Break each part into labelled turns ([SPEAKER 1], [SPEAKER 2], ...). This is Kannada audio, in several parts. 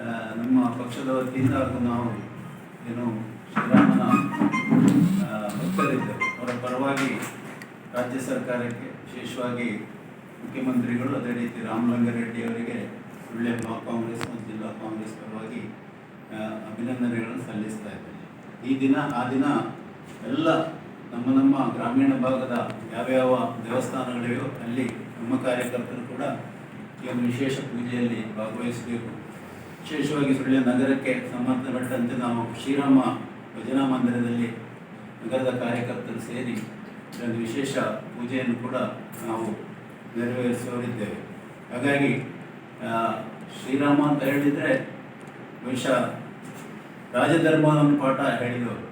[SPEAKER 1] ಆ, ನಮ್ಮ ಪಕ್ಷದ ವತಿಯಿಂದ ಹಾಗೂ ನಾವು ಏನು ಶ್ರೀರಾಮನ ಭಕ್ತರಿದ್ದರು. ಅವರ ಪರವಾಗಿ ರಾಜ್ಯ ಸರ್ಕಾರಕ್ಕೆ ವಿಶೇಷವಾಗಿ ಮುಖ್ಯಮಂತ್ರಿಗಳು ಅದೇ ರೀತಿ ರಾಮಲಿಂಗಾರೆಡ್ಡಿ ಅವರಿಗೆ ಒಳ್ಳೆಯ ಬ್ಲಾಕ್ ಕಾಂಗ್ರೆಸ್ ಮತ್ತು ಜಿಲ್ಲಾ ಕಾಂಗ್ರೆಸ್ ಪರವಾಗಿ ಅಭಿನಂದನೆಗಳನ್ನು ಸಲ್ಲಿಸ್ತಾ ಇದ್ದೇನೆ. ಈ ದಿನ ಆ ದಿನ ಎಲ್ಲ ನಮ್ಮ ನಮ್ಮ ಗ್ರಾಮೀಣ ಭಾಗದ ಯಾವ್ಯಾವ ದೇವಸ್ಥಾನಗಳಿವೆಯೋ ಅಲ್ಲಿ ನಮ್ಮ ಕಾರ್ಯಕರ್ತರು ಕೂಡ ಈ ವಿಶೇಷ ಪೂಜೆಯಲ್ಲಿ ಭಾಗವಹಿಸಬೇಕು. ವಿಶೇಷವಾಗಿ ಸುಳ್ಯ ನಗರಕ್ಕೆ ಸಂಬಂಧಪಟ್ಟಂತೆ ನಾವು ಶ್ರೀರಾಮ ಭಜನಾ ಮಂದಿರದಲ್ಲಿ ನಗರದ ಕಾರ್ಯಕರ್ತರು ಸೇರಿ ಒಂದು ವಿಶೇಷ ಪೂಜೆಯನ್ನು ಕೂಡ ನಾವು ನೆರವೇರಿಸೋರಿದ್ದೇವೆ ಹಾಗಾಗಿ ಶ್ರೀರಾಮ ಅಂತ ಹೇಳಿದರೆ ಬಹುಶಃ ರಾಜಧರ್ಮವನ್ನು ಪಾಠ ಹೇಳಿದವರು.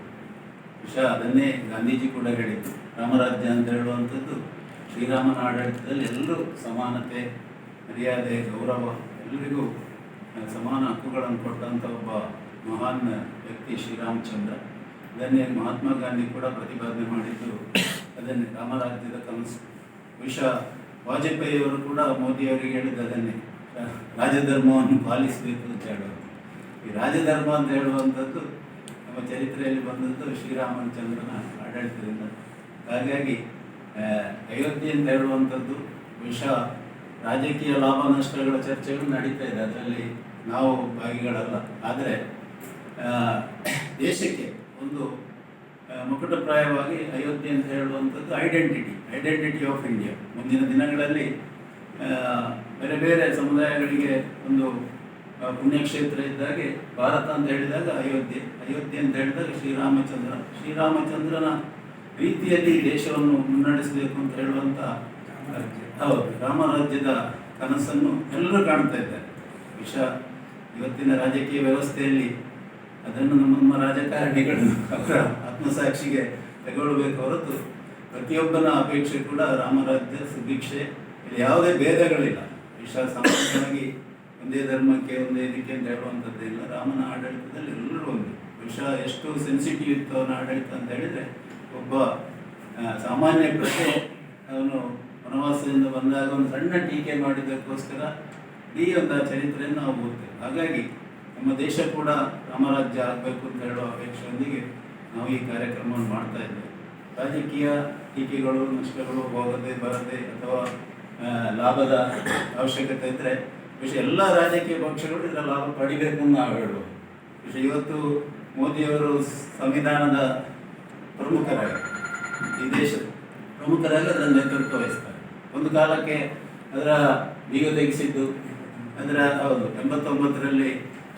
[SPEAKER 1] ಬಹುಶಃ ಅದನ್ನೇ ಗಾಂಧೀಜಿ ಕೂಡ ಹೇಳಿದ್ದು. ರಾಮರಾಜ್ಯ ಅಂತ ಹೇಳುವಂಥದ್ದು ಶ್ರೀರಾಮನ ಆಡಳಿತದಲ್ಲಿ ಎಲ್ಲರೂ ಸಮಾನತೆ ಮರ್ಯಾದೆ, ಗೌರವ ಎಲ್ಲರಿಗೂ ಸಮಾನ ಹಕ್ಕುಗಳನ್ನು ಕೊಟ್ಟಂಥ ಒಬ್ಬ ಮಹಾನ್ ವ್ಯಕ್ತಿ ಶ್ರೀರಾಮಚಂದ್ರ. ಅದನ್ನೇ ಮಹಾತ್ಮ ಗಾಂಧಿ ಕೂಡ ಪ್ರತಿಪಾದನೆ ಮಾಡಿದ್ದು. ಅದನ್ನೇ ರಾಮರಾಜ್ಯದ ಕನಸು. ಬಹುಶಃ ವಾಜಪೇಯಿಯವರು ಕೂಡ ಮೋದಿಯವರಿಗೆ ಹೇಳಿದ್ದು ಅದನ್ನೇ. ರಾಜಧರ್ಮವನ್ನು ಪಾಲಿಸಬೇಕು ಅಂತ ಹೇಳೋದು ಈ ರಾಜಧರ್ಮ ಅಂತ ಹೇಳುವಂಥದ್ದು ನಮ್ಮ ಚರಿತ್ರೆಯಲ್ಲಿ ಬಂದದ್ದು ಶ್ರೀರಾಮಚಂದ್ರನ ಆಡಳಿತದಿಂದ. ಹಾಗಾಗಿ ಅಯೋಧ್ಯೆ ಅಂತ ಹೇಳುವಂಥದ್ದು ಬಹುಶಃ ರಾಜಕೀಯ ಲಾಭ ನಷ್ಟಗಳ ಚರ್ಚೆಗಳು ನಡೀತಾ ಇದೆ. ಅದರಲ್ಲಿ ನಾವು ಭಾಗಿಗಳಲ್ಲ. ಆದರೆ ದೇಶಕ್ಕೆ ಒಂದು ಮುಕುಟಪ್ರಾಯವಾಗಿ ಅಯೋಧ್ಯೆ ಅಂತ ಹೇಳುವಂಥದ್ದು ಐಡೆಂಟಿಟಿ ಐಡೆಂಟಿಟಿ ಆಫ್ ಇಂಡಿಯಾ ಮುಂದಿನ ದಿನಗಳಲ್ಲಿ ಬೇರೆ ಬೇರೆ ಸಮುದಾಯಗಳಿಗೆ ಒಂದು ಪುಣ್ಯಕ್ಷೇತ್ರ ಇದ್ದಾಗೆ, ಭಾರತ ಅಂತ ಹೇಳಿದಾಗ ಅಯೋಧ್ಯೆ ಅಯೋಧ್ಯೆ ಅಂತ ಹೇಳಿದಾಗ ಶ್ರೀರಾಮಚಂದ್ರ. ಶ್ರೀರಾಮಚಂದ್ರನ ರೀತಿಯಲ್ಲಿ ದೇಶವನ್ನು ಮುನ್ನಡೆಸಬೇಕು ಅಂತ ಹೇಳುವಂಥ ಹೌದು ರಾಮರಾಜ್ಯದ ಕನಸನ್ನು ಎಲ್ಲರೂ ಕಾಣ್ತಾ ಇದ್ದಾರೆ. ವಿಷ ಇವತ್ತಿನ ರಾಜಕೀಯ ವ್ಯವಸ್ಥೆಯಲ್ಲಿ ಅದನ್ನು ನಮ್ಮ ನಮ್ಮ ರಾಜಕಾರಣಿಗಳು ಅವರ ಆತ್ಮಸಾಕ್ಷಿಗೆ ತಗೊಳ್ಬೇಕು ಹೊರತು ಪ್ರತಿಯೊಬ್ಬನ ಅಪೇಕ್ಷೆ ಕೂಡ ರಾಮರಾಜ್ಯ ಸುಭಿಕ್ಷೆ. ಇಲ್ಲಿ ಯಾವುದೇ ಭೇದಗಳಿಲ್ಲ. ವಿಷ ಸಾಮಾನ್ಯವಾಗಿ ಒಂದೇ ಧರ್ಮಕ್ಕೆ, ಒಂದೇ ಇದಕ್ಕೆ ಅಂತ ಹೇಳುವಂಥದ್ದಿಲ್ಲ ರಾಮನ ಆಡಳಿತದಲ್ಲಿ ಎಲ್ಲರೂ ಒಂದು. ವಿಷ ಎಷ್ಟು ಸೆನ್ಸಿಟಿವ್ ಇತ್ತು ಅವನ ಆಡಳಿತ ಅಂತ ಹೇಳಿದರೆ, ಒಬ್ಬ ಸಾಮಾನ್ಯ ಪ್ರಜೆ ವನವಾಸದಿಂದ ಬಂದಾಗ ಒಂದು ಸಣ್ಣ ಟೀಕೆ ಮಾಡಿದ್ದಕ್ಕೋಸ್ಕರ ಈ ಒಂದು ಚರಿತ್ರೆಯನ್ನು ನಾವು ಓದ್ತೇವೆ. ಹಾಗಾಗಿ ನಮ್ಮ ದೇಶ ಕೂಡ ರಾಮರಾಜ್ಯ ಆಗಬೇಕು ಅಂತ ಹೇಳುವ ಅಪೇಕ್ಷೆಯೊಂದಿಗೆ ನಾವು ಈ ಕಾರ್ಯಕ್ರಮವನ್ನು ಮಾಡ್ತಾ ಇದ್ದೇವೆ. ರಾಜಕೀಯ ಟೀಕೆಗಳು, ನಷ್ಟಗಳು ಹೋಗದೆ ಬರದೆ ಅಥವಾ ಲಾಭದ ಅವಶ್ಯಕತೆ ಇದ್ದರೆ ವಿಷಯ ಎಲ್ಲ ರಾಜಕೀಯ ಪಕ್ಷಗಳು ಇದರ ಲಾಭ ಪಡಿಬೇಕು ಅಂತ ನಾವು ಹೇಳ್ಬೋದು ವಿಷಯ ಇವತ್ತು ಮೋದಿಯವರು ಸಂವಿಧಾನದ ಪ್ರಮುಖರಾಗಿ, ಈ ದೇಶದ ಪ್ರಮುಖರಾಗಿ ಅದರ ನೇತೃತ್ವ ವಹಿಸ್ತಾರೆ. ಒಂದು ಕಾಲಕ್ಕೆ ಅದರ ಬೀಗ ತೆಗೆಸಿದ್ದು. ಅದರ ಹೌದು, ಎಂಬತ್ತೊಂಬತ್ತರಲ್ಲಿ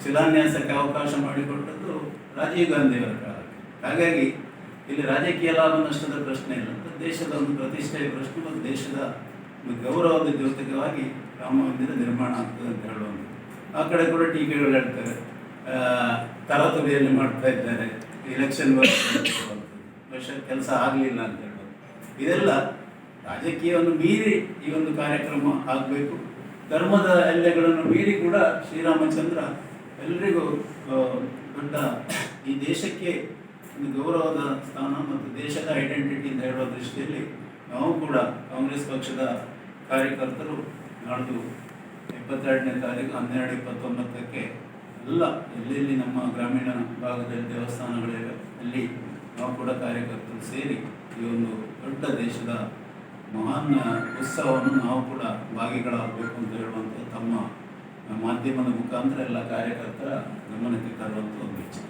[SPEAKER 1] ಶಿಲಾನ್ಯಾಸಕ್ಕೆ ಅವಕಾಶ ಮಾಡಿಕೊಟ್ಟದ್ದು ರಾಜೀವ್ ಗಾಂಧಿಯವರ ಕಾಲಕ್ಕೆ. ಹಾಗಾಗಿ ಇಲ್ಲಿ ರಾಜಕೀಯ ಲಾಭ ನಷ್ಟದ ಪ್ರಶ್ನೆ ಇಲ್ಲ. ದೇಶದ ಒಂದು ಪ್ರತಿಷ್ಠೆಯ ಪ್ರಶ್ನೆ ಮತ್ತು ದೇಶದ ಒಂದು ಗೌರವದ ದ್ಯೋತಕವಾಗಿ ರಾಮ ಮಂದಿರ ನಿರ್ಮಾಣ ಆಗ್ತದೆ ಅಂತ ಹೇಳುವಂಥದ್ದು. ಆ ಕಡೆ ಕೂಡ ಟೀಕೆಗಳು ಹೇಳ್ತಾರೆ. ತರಾತುರಿಯಲ್ಲಿ ಮಾಡ್ತಾ ಇದ್ದಾರೆ. ಎಲೆಕ್ಷನ್ ವರ್ಷ ಕೆಲಸ ಆಗಲಿಲ್ಲ ಅಂತ ಹೇಳೋದು ಇದೆಲ್ಲ ರಾಜಕೀಯವನ್ನು ಮೀರಿ ಈ ಒಂದು ಕಾರ್ಯಕ್ರಮ ಆಗಬೇಕು. ಧರ್ಮದ ಎಲ್ಲೆಗಳನ್ನು ಮೀರಿ ಕೂಡ ಶ್ರೀರಾಮಚಂದ್ರ ಎಲ್ರಿಗೂ ದೊಡ್ಡ ಈ ದೇಶಕ್ಕೆ ಒಂದು ಗೌರವದ ಸ್ಥಾನ ಮತ್ತು ದೇಶದ ಐಡೆಂಟಿಟಿ ಅಂತ ಹೇಳುವ ದೃಷ್ಟಿಯಲ್ಲಿ ನಾವು ಕೂಡ ಕಾಂಗ್ರೆಸ್ ಪಕ್ಷದ ಕಾರ್ಯಕರ್ತರು ನಾಡ್ದು ಇಪ್ಪತ್ತೆರಡನೇ ತಾರೀಕು, ಹನ್ನೆರಡು ಇಪ್ಪತ್ತೊಂಬತ್ತಕ್ಕೆ ಎಲ್ಲ ಎಲ್ಲೆಲ್ಲಿ ನಮ್ಮ ಗ್ರಾಮೀಣ ಭಾಗದಲ್ಲಿ ದೇವಸ್ಥಾನಗಳಿವೆ, ಅಲ್ಲಿ ನಾವು ಕೂಡ ಕಾರ್ಯಕರ್ತರು ಸೇರಿ ಈ ಒಂದು ದೊಡ್ಡ ದೇಶದ ಮಹಾನ್ ಉತ್ಸವವನ್ನು ನಾವು ಕೂಡ ಭಾಗಿಗಳಾಗಬೇಕು ಅಂತ ಹೇಳುವಂಥ ತಮ್ಮ ಮಾಧ್ಯಮದ ಮುಖಾಂತರ ಎಲ್ಲ ಕಾರ್ಯಕರ್ತರ ಗಮನಕ್ಕೆ ತರುವಂಥ ಒಂದು ಇಚ್ಛೆ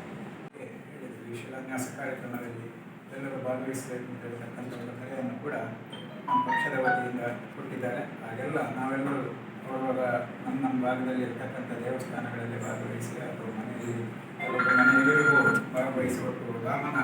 [SPEAKER 2] ಶಿಲಾನ್ಯಾಸ ಕಾರ್ಯಕ್ರಮದಲ್ಲಿ ಎಲ್ಲರೂ ಭಾಗವಹಿಸಬೇಕು ಅಂತ ಹೇಳ್ತಕ್ಕಂಥ ಒಂದು ಕರೆಯನ್ನು ಕೂಡ ನಮ್ಮ ಪಕ್ಷದ ವತಿಯಿಂದ ಕೊಟ್ಟಿದ್ದಾರೆ. ಹಾಗೆಲ್ಲ ನಾವೆಲ್ಲರೂ ಅವರವರ ನಮ್ಮ ನಮ್ಮ ಭಾಗದಲ್ಲಿ ಇರ್ತಕ್ಕಂಥ ದೇವಸ್ಥಾನಗಳಲ್ಲಿ ಭಾಗವಹಿಸಿ ಅಥವಾ ಮನೆಯಲ್ಲಿ ಮನೆಯಲ್ಲಿಯೂ ಮನೆಯಲ್ಲಿಗೂ ಭಾಗವಹಿಸಿಕೊಟ್ಟು ರಾಮನ